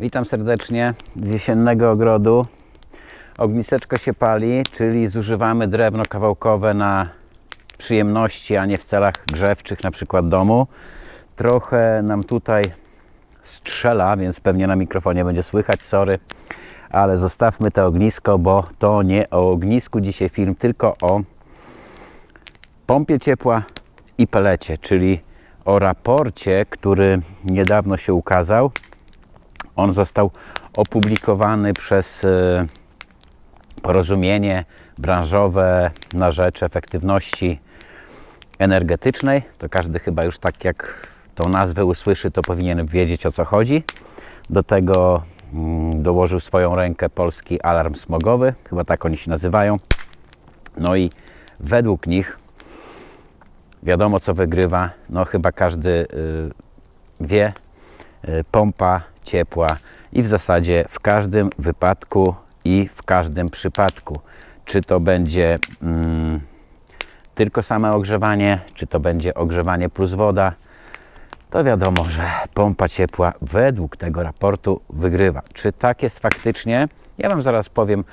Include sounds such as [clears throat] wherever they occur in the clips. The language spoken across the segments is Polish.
Witam serdecznie z jesiennego ogrodu. Ogniseczko się pali, czyli zużywamy drewno kawałkowe na przyjemności, a nie w celach grzewczych, na przykład domu. Trochę nam tutaj strzela, więc pewnie na mikrofonie będzie słychać, sorry. Ale zostawmy to ognisko, bo to nie o ognisku dzisiaj film, tylko o pompie ciepła i pelecie, czyli o raporcie, który niedawno się ukazał. On został opublikowany przez e, porozumienie branżowe na rzecz efektywności energetycznej. To każdy chyba już tak jak tą nazwę usłyszy, to powinien wiedzieć o co chodzi. Do tego mm, dołożył swoją rękę polski alarm smogowy, chyba tak oni się nazywają. No i według nich wiadomo co wygrywa. No chyba każdy y, wie, pompa ciepła i w zasadzie w każdym wypadku i w każdym przypadku. Czy to będzie mm, tylko same ogrzewanie, czy to będzie ogrzewanie plus woda, to wiadomo, że pompa ciepła według tego raportu wygrywa. Czy tak jest faktycznie? Ja Wam zaraz powiem.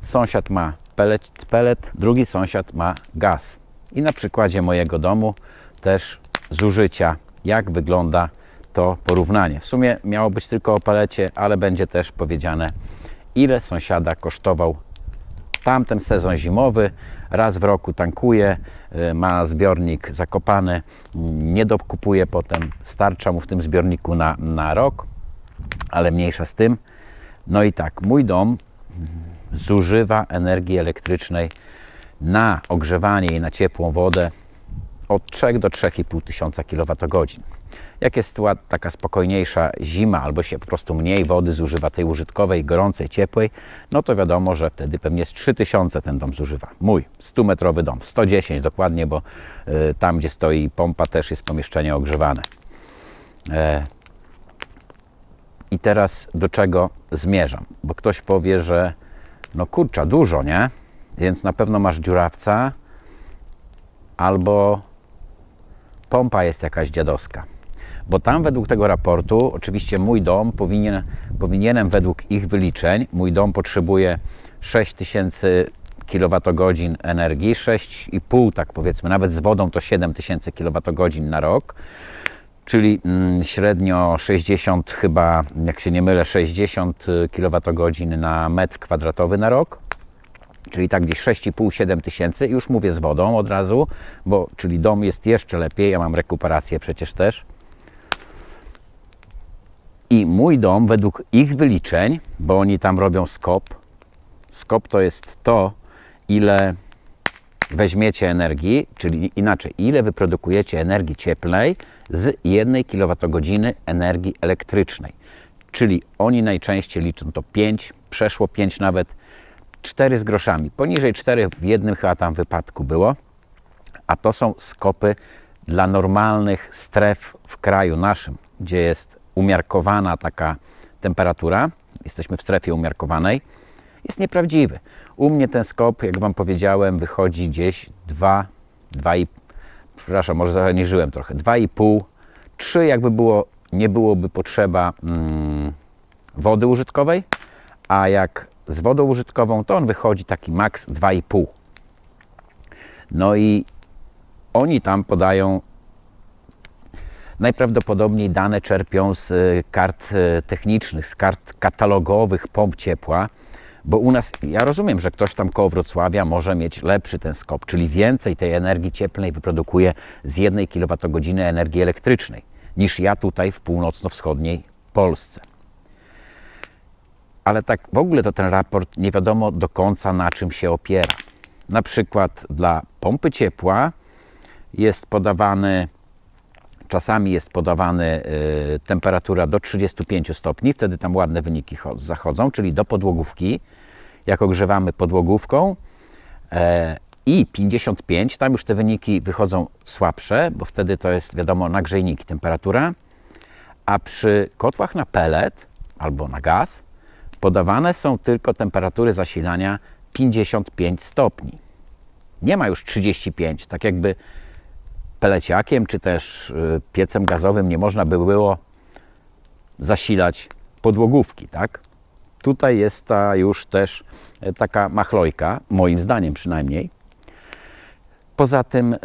Sąsiad ma pelet, pelet drugi sąsiad ma gaz. I na przykładzie mojego domu też zużycia, jak wygląda to porównanie. W sumie miało być tylko o palecie, ale będzie też powiedziane, ile sąsiada kosztował tamten sezon zimowy. Raz w roku tankuje, y, ma zbiornik zakopany, nie dokupuje potem, starcza mu w tym zbiorniku na, na rok, ale mniejsza z tym. No i tak, mój dom zużywa energii elektrycznej na ogrzewanie i na ciepłą wodę od 3 do 3,5 tysiąca kWh. Jak jest taka spokojniejsza zima, albo się po prostu mniej wody zużywa, tej użytkowej, gorącej, ciepłej, no to wiadomo, że wtedy pewnie z 3000 ten dom zużywa. Mój 100-metrowy dom, 110 dokładnie, bo y, tam, gdzie stoi pompa, też jest pomieszczenie ogrzewane. E, I teraz do czego zmierzam? Bo ktoś powie, że no kurcza, dużo, nie? Więc na pewno masz dziurawca albo pompa jest jakaś dziadowska. Bo tam według tego raportu, oczywiście mój dom powinien, powinienem według ich wyliczeń, mój dom potrzebuje 6000 kWh energii, 6,5 tak powiedzmy, nawet z wodą to 7000 kWh na rok, czyli mm, średnio 60 chyba, jak się nie mylę, 60 kWh na metr kwadratowy na rok czyli tak gdzieś 6,5-7 tysięcy, już mówię z wodą od razu, bo czyli dom jest jeszcze lepiej, ja mam rekuperację przecież też. I mój dom według ich wyliczeń, bo oni tam robią skop, skop to jest to, ile weźmiecie energii, czyli inaczej, ile wyprodukujecie energii cieplnej z 1 kWh energii elektrycznej. Czyli oni najczęściej liczą to 5, przeszło 5 nawet, 4 z groszami. Poniżej 4 w jednym chyba tam wypadku było, a to są skopy dla normalnych stref w kraju naszym, gdzie jest umiarkowana taka temperatura, jesteśmy w strefie umiarkowanej, jest nieprawdziwy. U mnie ten skop, jak Wam powiedziałem, wychodzi gdzieś 2, 2,5, przepraszam, może zaniżyłem trochę, 2,5, 3 jakby było, nie byłoby potrzeba mm, wody użytkowej, a jak z wodą użytkową, to on wychodzi taki maks 2,5. No i oni tam podają najprawdopodobniej dane czerpią z y, kart y, technicznych, z kart katalogowych pomp ciepła, bo u nas, ja rozumiem, że ktoś tam koło Wrocławia może mieć lepszy ten skop, czyli więcej tej energii cieplnej wyprodukuje z 1 kWh energii elektrycznej niż ja tutaj w północno-wschodniej Polsce ale tak w ogóle to ten raport nie wiadomo do końca na czym się opiera. Na przykład dla pompy ciepła jest podawany, czasami jest podawany y, temperatura do 35 stopni, wtedy tam ładne wyniki cho- zachodzą, czyli do podłogówki, jak ogrzewamy podłogówką e, i 55, tam już te wyniki wychodzą słabsze, bo wtedy to jest wiadomo nagrzejniki temperatura, a przy kotłach na pelet albo na gaz podawane są tylko temperatury zasilania 55 stopni. Nie ma już 35, tak jakby peleciakiem czy też y, piecem gazowym nie można by było zasilać podłogówki, tak? Tutaj jest ta już też e, taka machlojka, moim zdaniem przynajmniej. Poza tym e,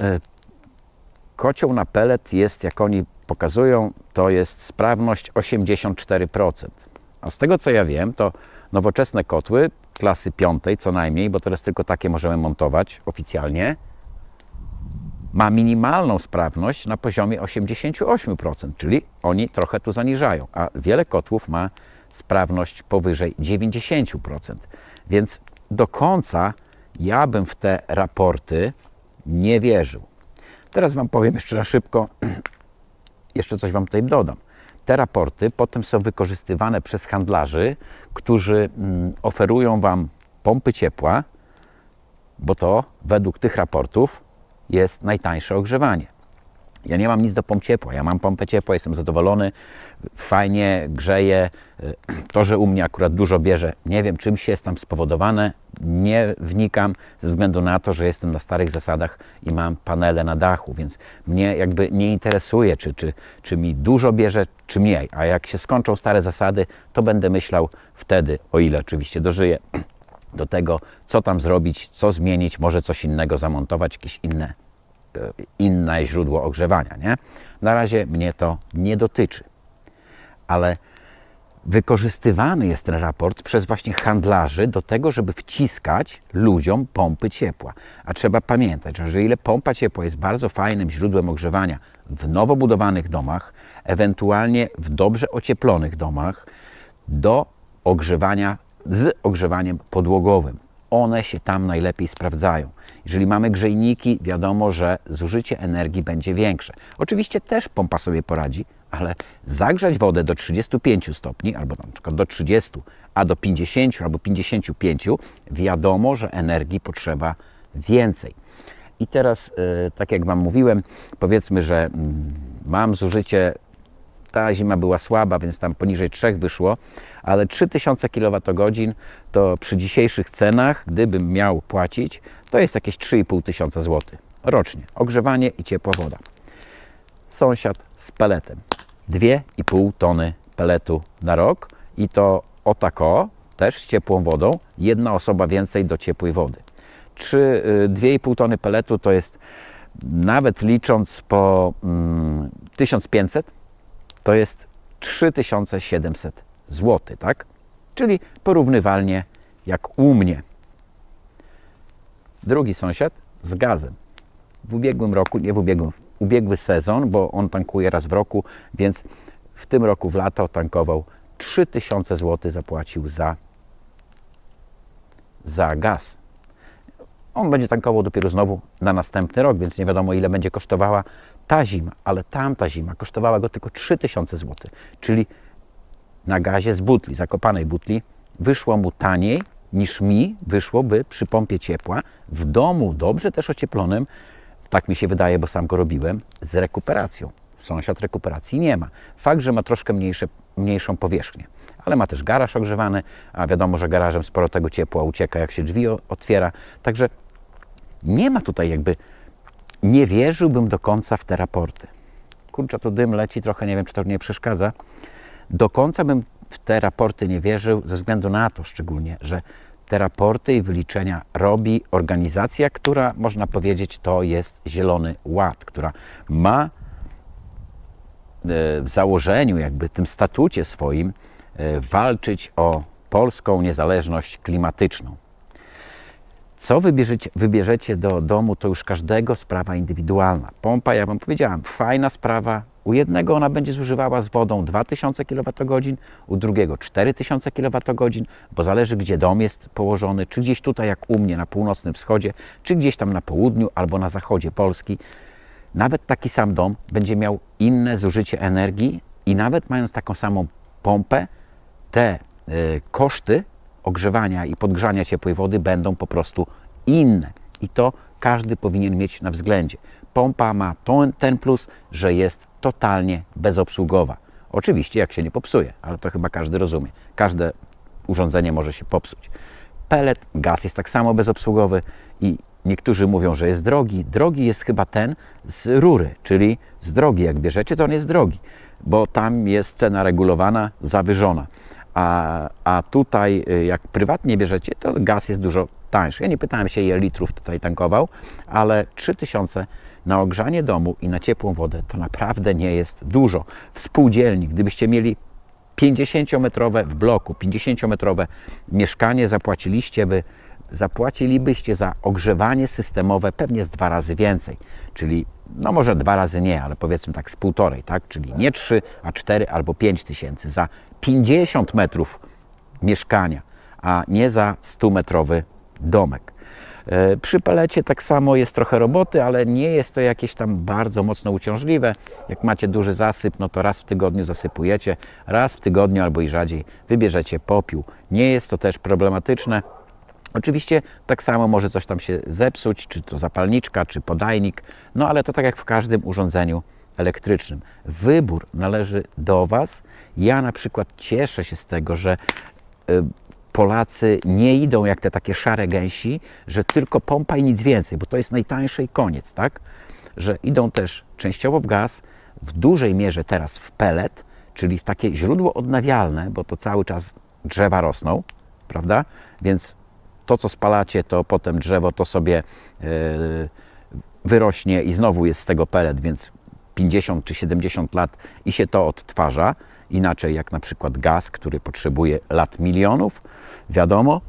kocioł na pelet jest, jak oni pokazują, to jest sprawność 84%. A z tego co ja wiem, to nowoczesne kotły klasy piątej co najmniej, bo teraz tylko takie możemy montować oficjalnie, ma minimalną sprawność na poziomie 88%, czyli oni trochę tu zaniżają, a wiele kotłów ma sprawność powyżej 90%. Więc do końca ja bym w te raporty nie wierzył. Teraz Wam powiem jeszcze na szybko, [clears throat] jeszcze coś Wam tutaj dodam. Te raporty potem są wykorzystywane przez handlarzy, którzy mm, oferują Wam pompy ciepła, bo to według tych raportów jest najtańsze ogrzewanie. Ja nie mam nic do pomp ciepła, ja mam pompę ciepła, jestem zadowolony, fajnie grzeje. To, że u mnie akurat dużo bierze, nie wiem czymś jest tam spowodowane, nie wnikam ze względu na to, że jestem na starych zasadach i mam panele na dachu, więc mnie jakby nie interesuje, czy, czy, czy mi dużo bierze, czy mniej. A jak się skończą stare zasady, to będę myślał wtedy, o ile oczywiście dożyję, [clears throat] do tego, co tam zrobić, co zmienić, może coś innego zamontować, jakieś inne, e, inne źródło ogrzewania. Nie? Na razie mnie to nie dotyczy, ale wykorzystywany jest ten raport przez właśnie handlarzy do tego, żeby wciskać ludziom pompy ciepła. A trzeba pamiętać, że ile pompa ciepła jest bardzo fajnym źródłem ogrzewania w nowo budowanych domach, ewentualnie w dobrze ocieplonych domach, do ogrzewania z ogrzewaniem podłogowym. One się tam najlepiej sprawdzają. Jeżeli mamy grzejniki, wiadomo, że zużycie energii będzie większe. Oczywiście też pompa sobie poradzi, ale zagrzać wodę do 35 stopni, albo na przykład do 30, a do 50 albo 55, wiadomo, że energii potrzeba więcej. I teraz, e, tak jak Wam mówiłem, powiedzmy, że mm, mam zużycie ta zima była słaba, więc tam poniżej 3 wyszło, ale 3000 kWh to przy dzisiejszych cenach, gdybym miał płacić, to jest jakieś 3,5 tysiąca rocznie. Ogrzewanie i ciepła woda. Sąsiad z peletem. 2,5 tony peletu na rok i to o tako, też z ciepłą wodą, jedna osoba więcej do ciepłej wody. Czy 2,5 tony peletu to jest nawet licząc po mm, 1500 to jest 3700 zł, tak? Czyli porównywalnie jak u mnie. Drugi sąsiad z gazem. W ubiegłym roku, nie w ubiegłym, ubiegły sezon, bo on tankuje raz w roku, więc w tym roku w lato tankował 3000 zł zapłacił za, za gaz. On będzie tankował dopiero znowu na następny rok, więc nie wiadomo ile będzie kosztowała ta zima, ale tamta zima kosztowała go tylko 3000 zł. Czyli na gazie z butli, zakopanej butli, wyszło mu taniej niż mi wyszłoby przy pompie ciepła w domu, dobrze też ocieplonym, tak mi się wydaje, bo sam go robiłem, z rekuperacją. Sąsiad rekuperacji nie ma. Fakt, że ma troszkę mniejsze, mniejszą powierzchnię, ale ma też garaż ogrzewany, a wiadomo, że garażem sporo tego ciepła ucieka, jak się drzwi otwiera. Także nie ma tutaj jakby nie wierzyłbym do końca w te raporty. Kurczę, tu dym leci, trochę nie wiem, czy to nie przeszkadza. Do końca bym w te raporty nie wierzył, ze względu na to szczególnie, że te raporty i wyliczenia robi organizacja, która można powiedzieć to jest Zielony Ład, która ma e, w założeniu, jakby tym statucie swoim, e, walczyć o polską niezależność klimatyczną. Co wybierzecie, wybierzecie do domu, to już każdego sprawa indywidualna. Pompa, jak Wam powiedziałam, fajna sprawa. U jednego ona będzie zużywała z wodą 2000 kWh, u drugiego 4000 kWh, bo zależy gdzie dom jest położony, czy gdzieś tutaj jak u mnie na północnym wschodzie, czy gdzieś tam na południu albo na zachodzie Polski. Nawet taki sam dom będzie miał inne zużycie energii i nawet mając taką samą pompę, te y, koszty ogrzewania i podgrzania ciepłej wody będą po prostu inne. I to każdy powinien mieć na względzie. Pompa ma ten, plus, że jest totalnie bezobsługowa. Oczywiście, jak się nie popsuje, ale to chyba każdy rozumie. Każde urządzenie może się popsuć. Pelet, gaz jest tak samo bezobsługowy i niektórzy mówią, że jest drogi. Drogi jest chyba ten z rury, czyli z drogi, jak bierzecie, to on jest drogi. bo tam jest cena regulowana, zawyżona. A, a tutaj, y, jak prywatnie bierzecie, to gaz jest dużo tańszy. Ja nie pytałem się, ile litrów tutaj tankował, ale 3000 na ogrzanie domu i na ciepłą wodę to naprawdę nie jest dużo. W spółdzielni, gdybyście mieli 50-metrowe w bloku, 50-metrowe mieszkanie zapłaciliście by, zapłacilibyście za ogrzewanie systemowe pewnie z dwa razy więcej. Czyli, no może dwa razy nie, ale powiedzmy tak z półtorej, tak? Czyli nie 3, a 4 albo 5 tysięcy za 50 metrów mieszkania, a nie za 100-metrowy domek. E, Przy pelecie tak samo jest trochę roboty, ale nie jest to jakieś tam bardzo mocno uciążliwe. Jak macie duży zasyp, no to raz w tygodniu zasypujecie, raz w tygodniu albo i rzadziej wybierzecie popiół. Nie jest to też problematyczne. Oczywiście tak samo może coś tam się zepsuć, czy to zapalniczka, czy podajnik, no ale to tak jak w każdym urządzeniu elektrycznym. Wybór należy do Was. Ja na przykład cieszę się z tego, że y, Polacy nie idą jak te takie szare gęsi, że tylko pompa i nic więcej, bo to jest najtańsze i koniec, tak? Że idą też częściowo w gaz, w dużej mierze teraz w pelet, czyli w takie źródło odnawialne, bo to cały czas drzewa rosną, prawda? Więc to, co spalacie, to potem drzewo to sobie yy, wyrośnie i znowu jest z tego pelet, więc 50 czy 70 lat i się to odtwarza. Inaczej jak na przykład gaz, który potrzebuje lat milionów, wiadomo.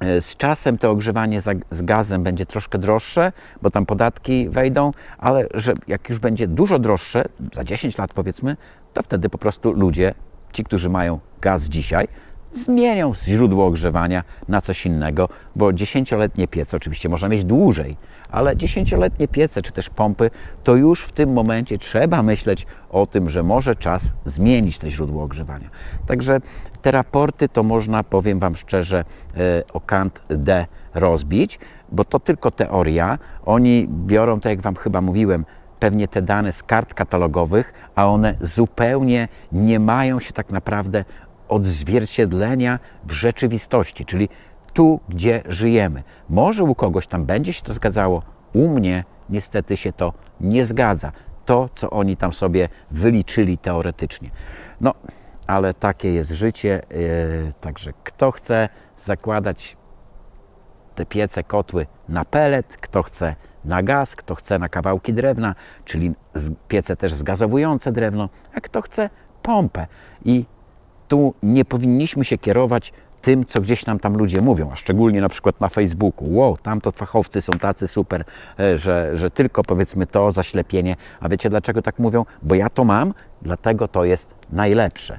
E, Z czasem to ogrzewanie z gazem będzie troszkę droższe, bo tam podatki wejdą, ale że jak już będzie dużo droższe, za 10 lat powiedzmy, to wtedy po prostu ludzie, ci, którzy mają gaz dzisiaj, zmienią źródło ogrzewania na coś innego, bo dziesięcioletnie piece oczywiście można mieć dłużej, ale dziesięcioletnie piece czy też pompy, to już w tym momencie trzeba myśleć o tym, że może czas zmienić to źródło ogrzewania. Także te raporty to można, powiem Wam szczerze, e, o kant D rozbić, bo to tylko teoria. Oni biorą, tak jak Wam chyba mówiłem, pewnie te dane z kart katalogowych, a one zupełnie nie mają się tak naprawdę odzwierciedlenia w rzeczywistości, czyli tu, gdzie żyjemy. Może u kogoś tam będzie się to zgadzało, u mnie niestety się to nie zgadza. To, co oni tam sobie wyliczyli teoretycznie. No, ale takie jest życie, yy, także kto chce zakładać te piece, kotły na pelet, kto chce na gaz, kto chce na kawałki drewna, czyli piece też zgazowujące drewno, a kto chce pompę. I tu nie powinniśmy się kierować tym, co gdzieś nam tam ludzie mówią, a szczególnie na przykład na Facebooku. Wow, tam to fachowcy są tacy super, e, że, że tylko powiedzmy to zaślepienie. A wiecie dlaczego tak mówią? Bo ja to mam, dlatego to jest najlepsze.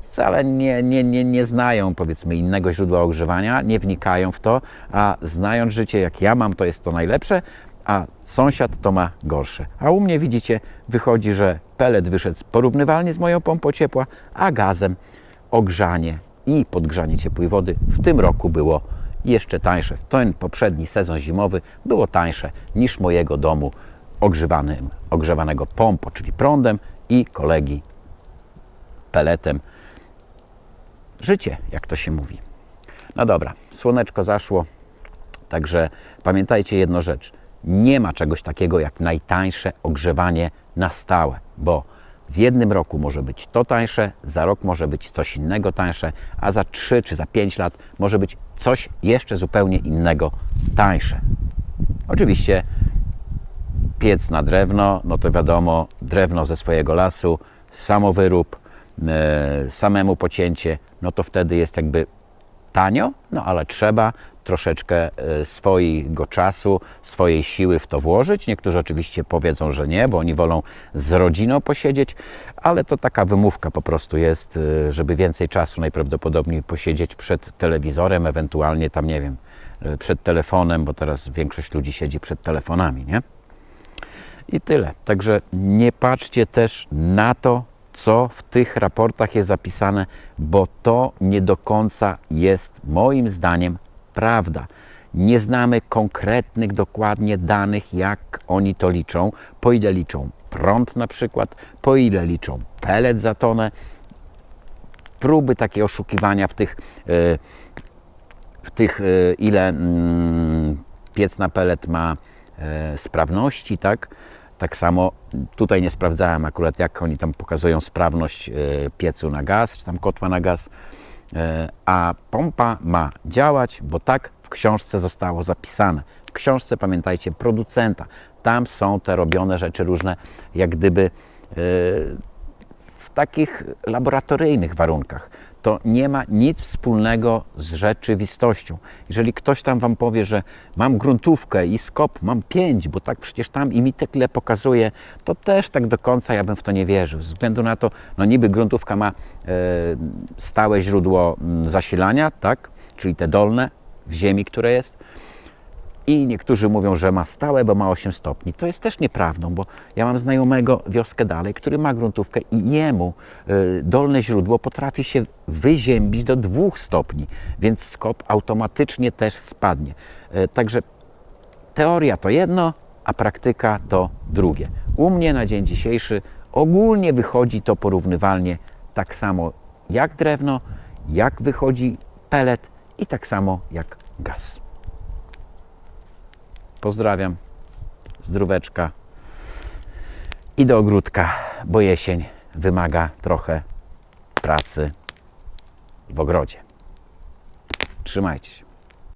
Wcale nie, nie, nie, nie znają powiedzmy innego źródła ogrzewania, nie wnikają w to, a znając życie jak ja mam, to jest to najlepsze, a sąsiad to ma gorsze. A u mnie widzicie, wychodzi, że pelet wyszedł porównywalnie z moją pompą ciepła, a gazem ogrzanie i podgrzanie ciepłej wody w tym roku było jeszcze tańsze. Ten poprzedni sezon zimowy było tańsze niż mojego domu ogrzewanym, ogrzewanego pompą, czyli prądem i kolegi peletem. Życie, jak to się mówi. No dobra, słoneczko zaszło, Także pamiętajcie jedną rzecz. Nie ma czegoś takiego jak najtańsze ogrzewanie na stałe, bo w jednym roku może być to tańsze, za rok może być coś innego tańsze, a za 3 czy za 5 lat może być coś jeszcze zupełnie innego tańsze. Oczywiście piec na drewno, no to wiadomo, drewno ze swojego lasu, samowyrób, e, samemu pocięcie, no to wtedy jest jakby tanio, no ale trzeba troszeczkę e, swojego czasu, swojej siły w to włożyć. Niektórzy oczywiście powiedzą, że nie, bo oni wolą z rodziną posiedzieć, ale to taka wymówka po prostu jest, e, żeby więcej czasu najprawdopodobniej posiedzieć przed telewizorem, ewentualnie tam, nie wiem, e, przed telefonem, bo teraz większość ludzi siedzi przed telefonami, nie? I tyle. Także nie patrzcie też na to, co w tych raportach jest zapisane, bo to nie do końca jest moim zdaniem prawda. Nie znamy konkretnych dokładnie danych, jak oni to liczą, po ile liczą prąd na przykład, po ile liczą pelet za tonę. Próby takie oszukiwania w tych, e, w tych e, ile mm, piec na pelet ma e, sprawności, tak? Tak samo tutaj nie sprawdzałem akurat, jak oni tam pokazują sprawność e, piecu na gaz, czy tam kotła na gaz, E, a pompa ma działać, bo tak w książce zostało zapisane. W książce pamiętajcie producenta. Tam są te robione rzeczy różne, jak gdyby e, w takich laboratoryjnych warunkach. To nie ma nic wspólnego z rzeczywistością. Jeżeli ktoś tam Wam powie, że mam gruntówkę i skop mam 5, bo tak przecież tam i mi tyle pokazuje, to też tak do końca ja bym w to nie wierzył. Ze względu na to, no niby gruntówka ma e, stałe źródło zasilania, tak, czyli te dolne w ziemi, które jest, i niektórzy mówią, że ma stałe, bo ma 8 stopni. To jest też nieprawdą, bo ja mam znajomego wioskę dalej, który ma gruntówkę i jemu y, dolne źródło potrafi się wyziębić do 2 stopni, więc skop automatycznie też spadnie. Y, Także teoria to jedno, a praktyka to drugie. U mnie na dzień dzisiejszy ogólnie wychodzi to porównywalnie tak samo jak drewno, jak wychodzi pelet i tak samo jak gaz. Pozdrawiam. Zdróweczka. I do ogródka, bo jesień wymaga trochę pracy w ogrodzie. Trzymajcie się.